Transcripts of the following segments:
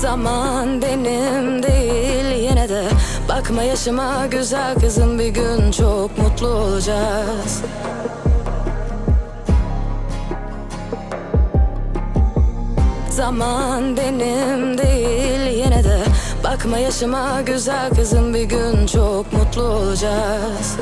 Zaman benim değil. Yine de Bakma yaşıma güzel kızım bir gün çok mutlu olacağız. Zaman benim değil. Yine de Bakma yaşıma güzel kızım bir gün çok mutlu olacağız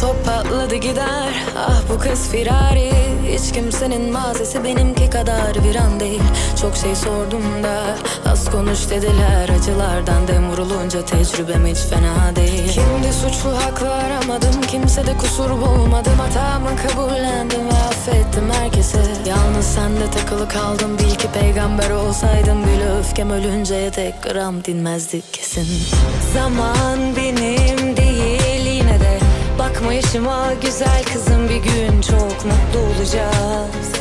Top patladı gider. Ah bu kız firari. Hiç kimsenin mazisi benimki kadar bir an değil. Çok şey sordum da Az konuş dediler. Acılardan dem vurulunca tecrübem hiç fena değil. Kimdi suçlu haklı aramadım Kimse de kusur bulmadım. Hatamı kabullendim ve affettim herkese. Yalnız sende takılı kaldım Bil ki peygamber olsaydım Bile öfkem ölünceye tek gram dinmezdi kesin. Zaman benim Bakma yaşıma güzel kızım bir gün çok mutlu olacağız.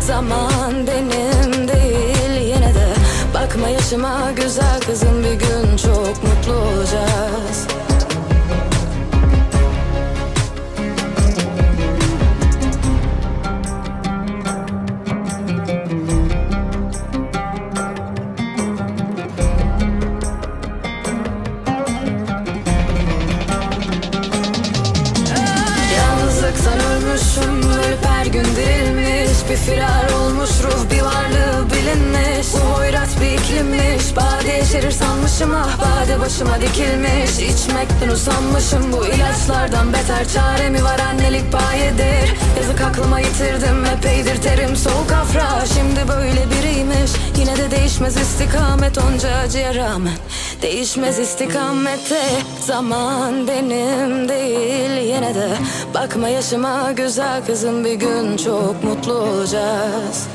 Zaman benim değil yine de. Bakma yaşıma güzel kızım bir gün çok mutlu olacağız Ölmüşüm ölüp her gün dirilmiş. Bir firar olmuş ruh bir varlığı bilinmiş. Bu hoyrat bir iklimmiş. Bade yeşerir sanmışım ah bade başıma dikilmiş. İçmekten usanmışım bu ilaçlardan beter Çare mi var annelik payedir Yazık aklıma yitirdim epeydir terim soğuk afra. Şimdi böyle biriymiş yine de değişmez istikamet. Onca acıya rağmen değişmez istikamette Zaman benim değil yine de. Bakma yaşıma güzel kızım bir gün çok mutlu olacağız.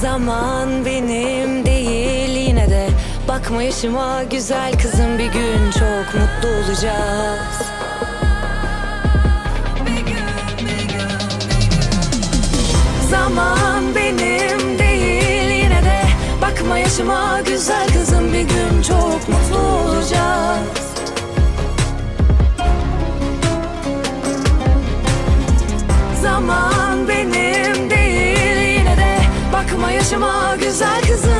Zaman benim değil yine de. Bakma yaşıma güzel kızım bir gün çok mutlu olacağız. Zaman benim değil yine de Bakma başıma Güzel kızım bir gün çok mutlu olacağız. Zaman benim değil yine de Bakma yaşıma güzel kızım.